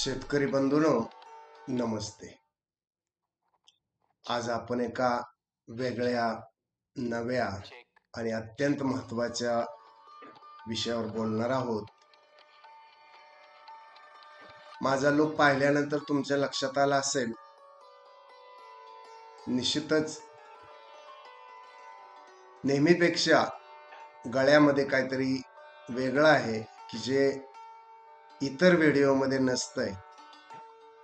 शेतकरी बंधूनो नमस्ते. आज आपण एका वेगळ्या नव्या आणि अत्यंत महत्त्वाच्या विषयावर बोलणार आहोत. माझा लोक पाहिल्यानंतर तुमच्या लक्षात आला असेल निश्चितच नेहमीपेक्षा गळ्यामध्ये काहीतरी वेगळं आहे की जे इतर व्हिडिओमध्ये नसतंय.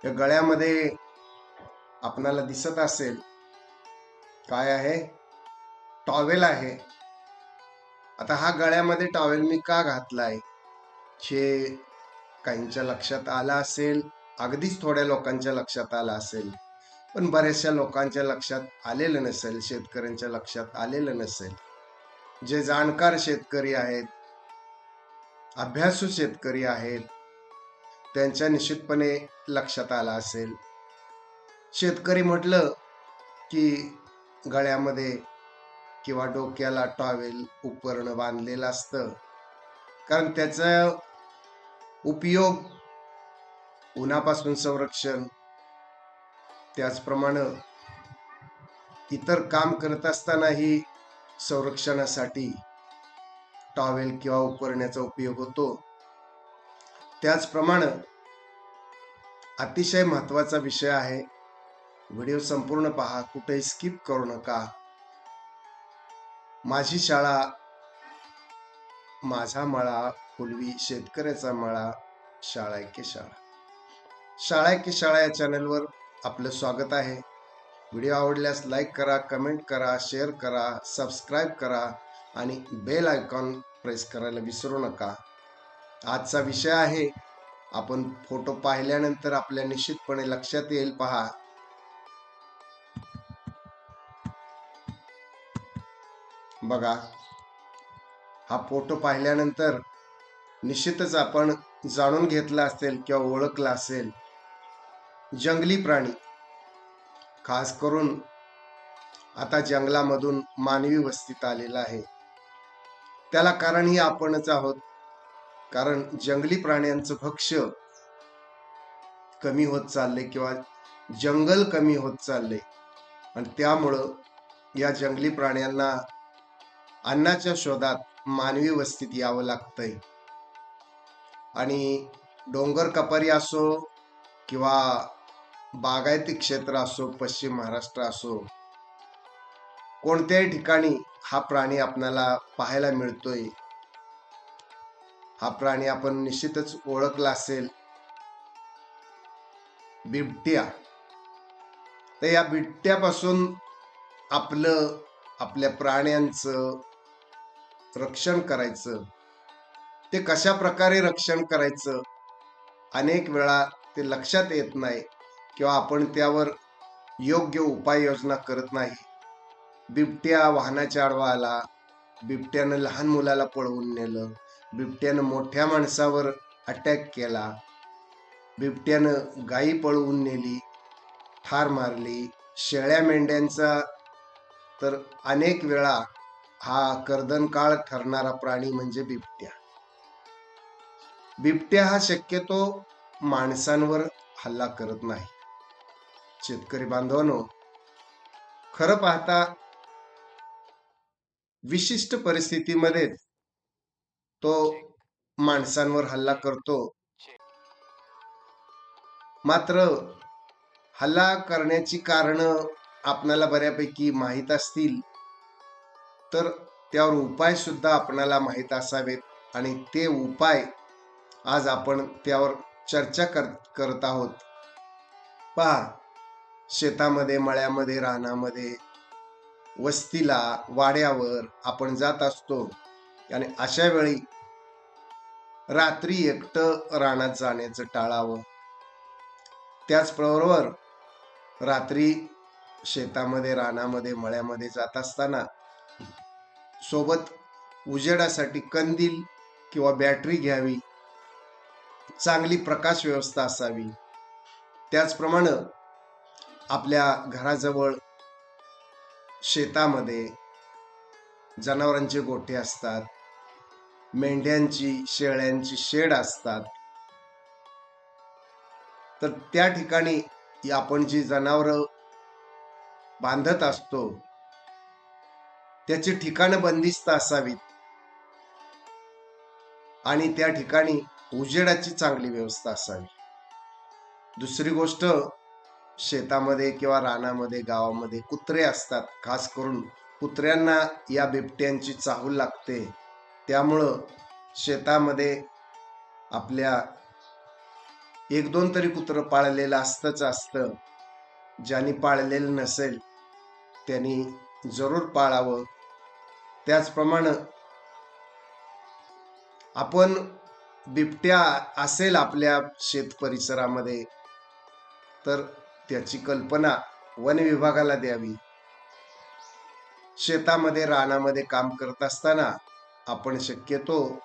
त्या गळ्यामध्ये आपणाला दिसत असेल काय आहे? टॉवेल आहे. आता हा गळ्यामध्ये टॉवेल मी का घातलाय? हे काहींच्या लक्षात आलं असेल अगदीच थोड्या लोकांच्या लक्षात आलं असेल. पण बऱ्याचशा लोकांच्या लक्षात आलेलं नसेल शेतकऱ्यांच्या लक्षात आलेलं नसेल. जे जाणकार शेतकरी आहेत अभ्यासू शेतकरी आहेत त्यांच्या निश्चितपणे लक्षात आला असेल. शेतकरी म्हटलं की गळ्यामध्ये किंवा डोक्याला टॉवेल उपकरण बांधलेलं असतं. कारण त्याचा उपयोग उन्हापासून संरक्षण त्याचप्रमाणे इतर काम करत असतानाही संरक्षणासाठी टॉवेल किंवा उपकरणाचा उपयोग होतो. त्याचप्रमाणे अतिशय महत्त्वाचा विषय आहे. व्हिडिओ संपूर्ण पहा कुठेही स्किप करू नका. माझी शाळा माझा मळा पूर्वी शेतकऱ्याचा मळा शाळा की शाळा. शाळा की शाळा या चॅनलवर आपलं स्वागत आहे. व्हिडिओ आवडल्यास लाईक करा कमेंट करा शेअर करा सबस्क्राईब करा आणि बेल आयकॉन प्रेस करायला विसरू नका. आजचा विषय आहे. आपण फोटो पाहिल्यानंतर आपल्या निश्चितपणे लक्षात येईल. पहा. बघा. हा फोटो पाहिल्यानंतर निश्चितच आपण जाणून घेतला असेल किंवा ओळखला असेल. जंगली प्राणी. खास करून आता जंगलामधून मानवी वस्तीत आलेला आहे. त्याला कारणही आपणच आहोत. कारण जंगली प्राण्यांचं भक्ष्य कमी होत चालले किंवा जंगल कमी होत चालले आणि त्यामुळं या जंगली प्राण्यांना अन्नाच्या शोधात मानवी वस्तीत यावं लागतंय. आणि डोंगर कपारी असो किंवा बागायती क्षेत्र असो पश्चिम महाराष्ट्र असो कोणत्याही ठिकाणी हा प्राणी आपल्याला पाहायला मिळतोय. हा प्राणी आपण निश्चितच ओळखला असेल. बिबट्या. तर या बिबट्यापासून आपलं आपल्या प्राण्यांचं रक्षण करायचं. ते कशा प्रकारे रक्षण करायचं? अनेक वेळा ते लक्षात येत नाही किंवा आपण त्यावर योग्य उपाययोजना करत नाही. बिबट्या वाहनाच्या आडवा आला बिबट्यानं लहान मुलाला पळवून नेलं बिबट्यानं मोठ्या माणसावर अटॅक केला. बिबट्यानं गायी पळवून नेली ठार मारली. शेळ्या मेंढ्यांचा तर अनेक वेळा हा कर्दनकाळ ठरणारा प्राणी म्हणजे बिबट्या. बिबट्या हा शक्यतो माणसांवर हल्ला करत नाही. शेतकरी बांधवांनो खरं पाहता विशिष्ट परिस्थितीमध्येच तो माणसांवर हल्ला करतो. मात्र हल्ला करण्याची कारण आपणाला बऱ्यापैकी माहीत असतील. तर त्यावर उपाय सुद्धा आपणाला माहीत असावेत आणि ते उपाय आज आपण त्यावर चर्चा कर करत आहोत. पहा शेतामध्ये मळ्यामध्ये रानामध्ये वस्तीला वाड्यावर आपण जात असतो. आणि अशा वेळी रात्री एकटं रानात जाण्याचं टाळावं. त्याचबरोबर रात्री शेतामध्ये रानामध्ये मळ्यामध्ये जात असताना सोबत उजेडासाठी कंदील किंवा बॅटरी घ्यावी. चांगली प्रकाश व्यवस्था असावी. त्याचप्रमाणे आपल्या घराजवळ शेतामध्ये जनावरांचे गोठे असतात. मेंढ्यांची शेळ्यांची शेड असतात. तर त्या ठिकाणी आपण जी जनावरं बांधत असतो त्याची ठिकाणं बंदिस्त असावीत. आणि त्या ठिकाणी उजेडाची चांगली व्यवस्था असावी. दुसरी गोष्ट शेतामध्ये किंवा रानामध्ये गावामध्ये कुत्रे असतात. खास करून कुत्र्यांना या बिबट्यांची चाहूल लागते. त्यामुळं शेतामध्ये आपल्या एक दोन तरी कुत्रं पाळलेलं असतंच असतं. ज्यांनी पाळलेलं नसेल त्यांनी जरूर पाळावं. त्याचप्रमाणे आपण बिबट्या असेल आपल्या शेत परिसरामध्ये तर त्याची कल्पना वन विभागाला द्यावी. शेतामध्ये रानामध्ये काम करत असताना आपण शक्यतो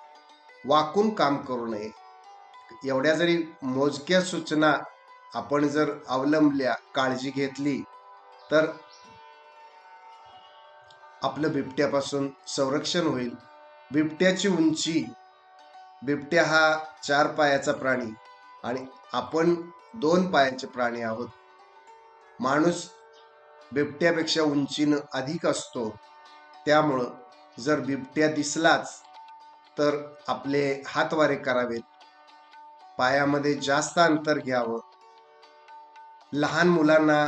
वाकून काम करू नये. एवढ्या जरी मोजक्या सूचना आपण जर अवलंबल्या काळजी घेतली तर आपलं बिबट्यापासून संरक्षण होईल. बिबट्याची उंची बिबट्या हा चार पायाचा प्राणी आणि आपण दोन पायाचे प्राणी आहोत. माणूस बिबट्यापेक्षा उंचीनं अधिक असतो. त्यामुळं जर बिबट्या दिसलाच तर आपले हातवारे करावेत पायामध्ये जास्त अंतर घ्यावं. लहान मुलांना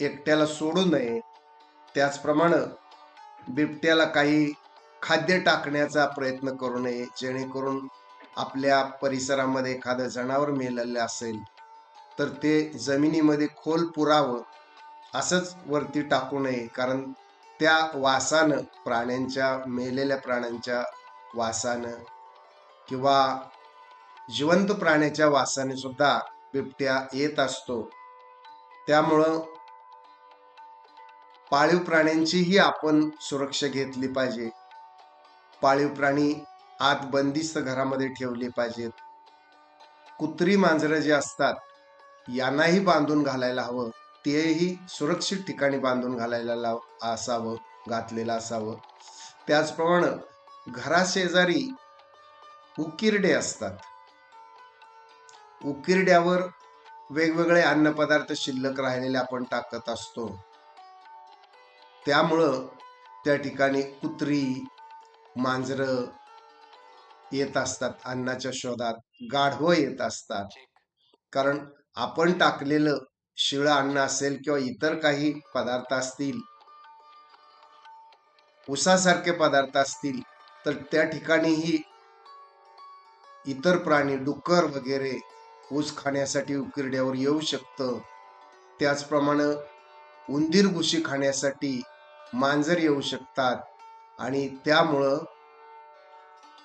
एकट्याला सोडू नये. त्याचप्रमाणे बिबट्याला काही खाद्य टाकण्याचा प्रयत्न करू नये जेणेकरून आपल्या परिसरामध्ये एखादं जनावर मेलेलं असेल तर ते जमिनीमध्ये खोल पुरावं असंच वरती टाकू नये. कारण त्या वासानं प्राण्यांच्या मेलेल्या प्राण्यांच्या वासानं किंवा जिवंत प्राण्याच्या वासाने सुद्धा बिबट्या येत असतो. त्यामुळं पाळीव प्राण्यांचीही आपण सुरक्षा घेतली पाहिजे. पाळीव प्राणी आत बंदिस्त घरामध्ये ठेवले पाहिजेत. कुत्री मांजरं जे असतात यांनाही बांधून घालायला हवं. तेही सुरक्षित ठिकाणी बांधून घालायला लाव असावं घातलेलं असावं. त्याचप्रमाणे घराशेजारी उकिरडे असतात. उकिरड्यावर वेगवेगळे अन्नपदार्थ शिल्लक राहिलेले आपण टाकत असतो. त्यामुळं त्या ठिकाणी कुत्री मांजरं येत असतात अन्नाच्या शोधात. गाढवं येत असतात. कारण आपण टाकलेलं शिळं अन्न असेल किंवा इतर काही पदार्थ असतील उसासारखे पदार्थ असतील तर त्या ठिकाणीही इतर प्राणी डुक्कर वगैरे ऊस खाण्यासाठी उकिरड्यावर येऊ शकतं. त्याचप्रमाणे उंदीर भुशी खाण्यासाठी मांजर येऊ शकतात आणि त्यामुळं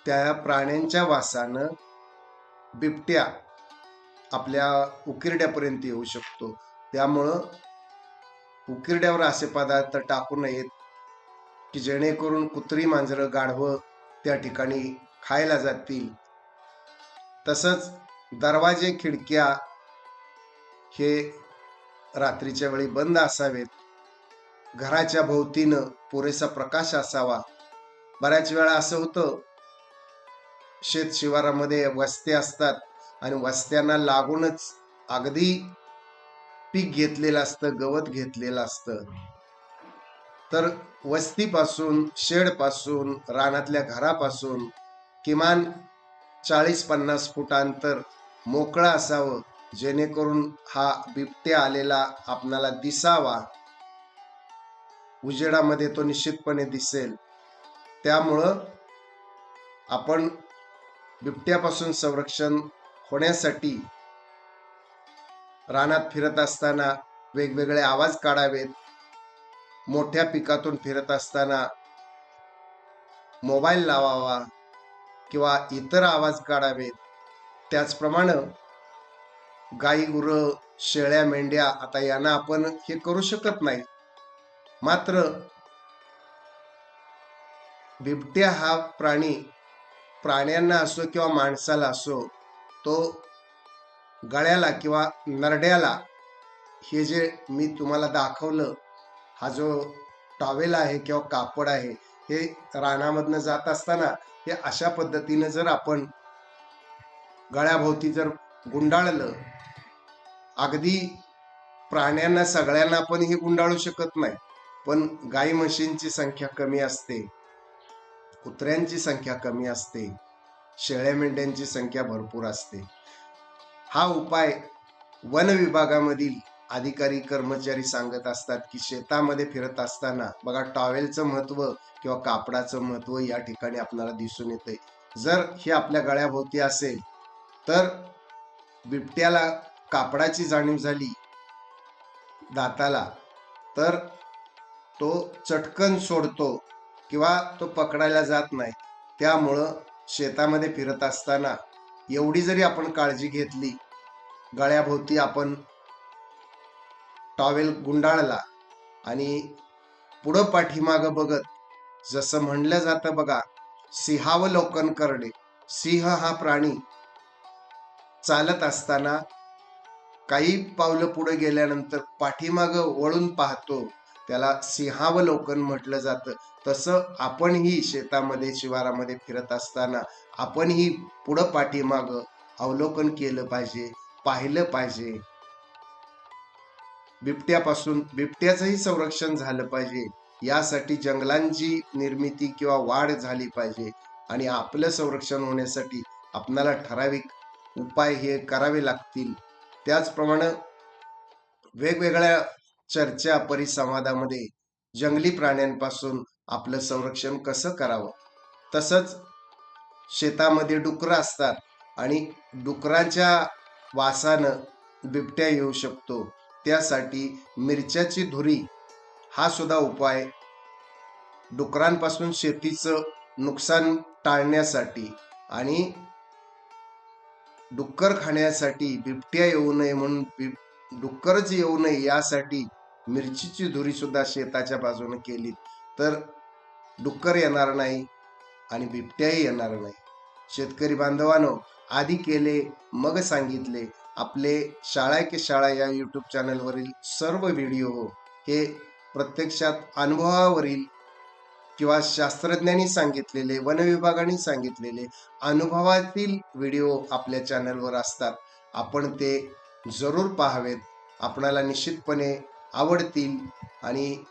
त्या प्राण्यांच्या वासानं बिबट्या आपल्या उकिरड्यापर्यंत येऊ शकतो. त्यामुळं उकिरड्यावर असे पदार्थ टाकू नयेत की जेणेकरून कुत्री मांजरं गाढवं त्या ठिकाणी खायला जातील. तसंच दरवाजे खिडक्या हे रात्रीच्या वेळी बंद असावेत. घराच्या भोवतीनं पुरेसा प्रकाश असावा. बऱ्याच वेळा असं होतं शेत शिवारामध्ये वस्त्या असतात आणि वस्त्यांना लागूनच अगदी पीक घेतलेलं असतं गवत घेतलेलं असतं. तर वस्तीपासून शेडपासून रानातल्या घरापासून किमान चाळीस पन्नास फुटांतर मोकळं असावं जेणेकरून हा बिबट्या आलेला आपणाला दिसावा. उजेडामध्ये तो निश्चितपणे दिसेल. त्यामुळं आपण बिबट्यापासून संरक्षण होण्यासाठी रानात फिरत असताना वेगवेगळे आवाज काढावेत. मोठ्या पिकातून फिरत असताना मोबाईल लावावा किंवा इतर आवाज काढावेत. त्याचप्रमाणे गाई गुरं शेळ्या मेंढ्या आता यांना आपण हे करू शकत नाही. मात्र बिबट्या हा प्राणी प्राण्यांना असो किंवा माणसाला असो तो गळ्याला किंवा नरड्याला हे जे मी तुम्हाला दाखवलं हा जो टॉवेल आहे किंवा कापड आहे हे रानामधनं जात असताना हे अशा पद्धतीनं जर आपण गळ्याभोवती जर गुंडाळलं अगदी प्राण्यांना सगळ्यांना आपण हे गुंडाळू शकत नाही पण गाई म्हशींची संख्या कमी असते कुत्र्यांची संख्या कमी असते शेळ्या मेंढ्यांची संख्या भरपूर असते. हा उपाय वन विभागामधील अधिकारी कर्मचारी सांगत असतात की शेतामध्ये फिरत असताना बघा टॉवेलचं महत्त्व किंवा कापडाचं महत्त्व या ठिकाणी आपल्याला दिसून येते जर हे आपल्या गळ्याभोवती असेल तर बिबट्याला कापडाची जाणीव झाली दाताला तर तो चटकन सोडतो किंवा तो पकडायला जात नाही. त्यामुळं शेतामध्ये फिरत असताना एवढी जरी आपण काळजी घेतली गळ्याभोवती आपण टॉवेल गुंडाळला आणि पुढं पाठीमागं बघत जसं म्हणलं जातं बघा सिंहावलोकन करणे. सिंह हा प्राणी चालत असताना काही पावलं पुढे गेल्यानंतर पाठीमागं वळून पाहतो. त्याला सिंहावलोकन म्हटलं जातं. तसं आपणही शेतामध्ये शिवारामध्ये फिरत असताना आपणही पुढं पाठीमागं अवलोकन केलं पाहिजे पाहिलं पाहिजे. बिबट्यापासून बिबट्याचंही संरक्षण झालं पाहिजे. यासाठी जंगलांची निर्मिती किंवा वाढ झाली पाहिजे आणि आपलं संरक्षण होण्यासाठी आपणाला ठराविक उपाय हे करावे लागतील. त्याचप्रमाणे वेगवेगळ्या चर्चा परिसंवादामध्ये जंगली प्राण्यांपासून आपलं संरक्षण कसं करावं? तसंच शेतामध्ये डुकरं असतात आणि डुकराच्या वासानं बिबट्या येऊ शकतो. त्यासाठी मिरच्याची धुरी हा सुद्धा उपाय डुकरांपासून शेतीचं नुकसान टाळण्यासाठी आणि डुक्कर खाण्यासाठी बिबट्या येऊ नये म्हणून बिब डुक्करच येऊ नये यासाठी मिरचीची धुरी सुद्धा शेताच्या बाजूने केली तर डुक्कर येणार नाही आणि बिबट्याही येणार नाही. शेतकरी बांधवानो आधी केले मग सांगितले. आपले शाळा के शाळा या यूट्यूब चॅनलवरील सर्व व्हिडिओ हे प्रत्यक्षात अनुभवावरील किंवा शास्त्रज्ञांनी सांगितलेले वन विभागाने सांगितलेले अनुभवातील व्हिडिओ आपल्या चॅनलवर असतात. आपण ते जरूर पाहावेत. आपणाला निश्चितपणे आवडतील आणि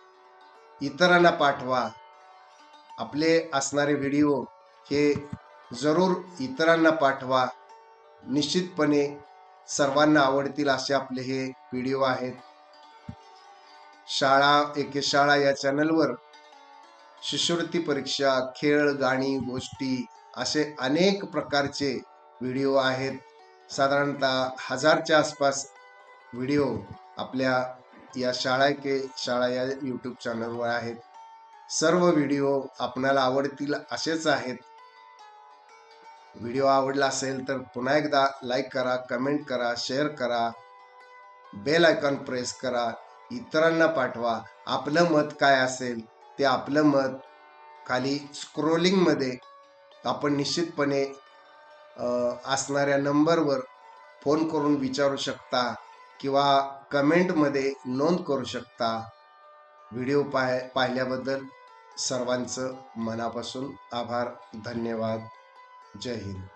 इतरांना पाठवा. आपले असणारे व्हिडिओ हे जरूर इतरांना पाठवा. निश्चितपणे सर्वांना आवडतील असे आपले हे व्हिडिओ आहेत. शाळा एके शाळा या चॅनलवर शिष्यवृत्ती परीक्षा खेळ गाणी गोष्टी असे अनेक प्रकारचे व्हिडिओ आहेत. साधारणतः हजारच्या आसपास व्हिडिओ आपल्या या शाळा के शाळा या यूट्यूब चॅनलवर आहेत. सर्व व्हिडिओ आपणाला आवडतील असेच आहेत. व्हिडिओ आवडला असेल तर पुन्हा एकदा लाईक करा कमेंट करा शेअर करा. बेल आयकॉन प्रेस करा. इतरांना पाठवा. आपलं मत काय असेल ते आपलं मत खाली स्क्रोलिंगमध्ये आपण निश्चितपणे असणाऱ्या नंबरवर फोन करून विचारू शकता. किंवा कमेंटमध्ये नोंद करू शकता व्हिडिओ पाह पाहिल्याबद्दल सर्वांचं मनापासून आभार धन्यवाद. जय हिंद.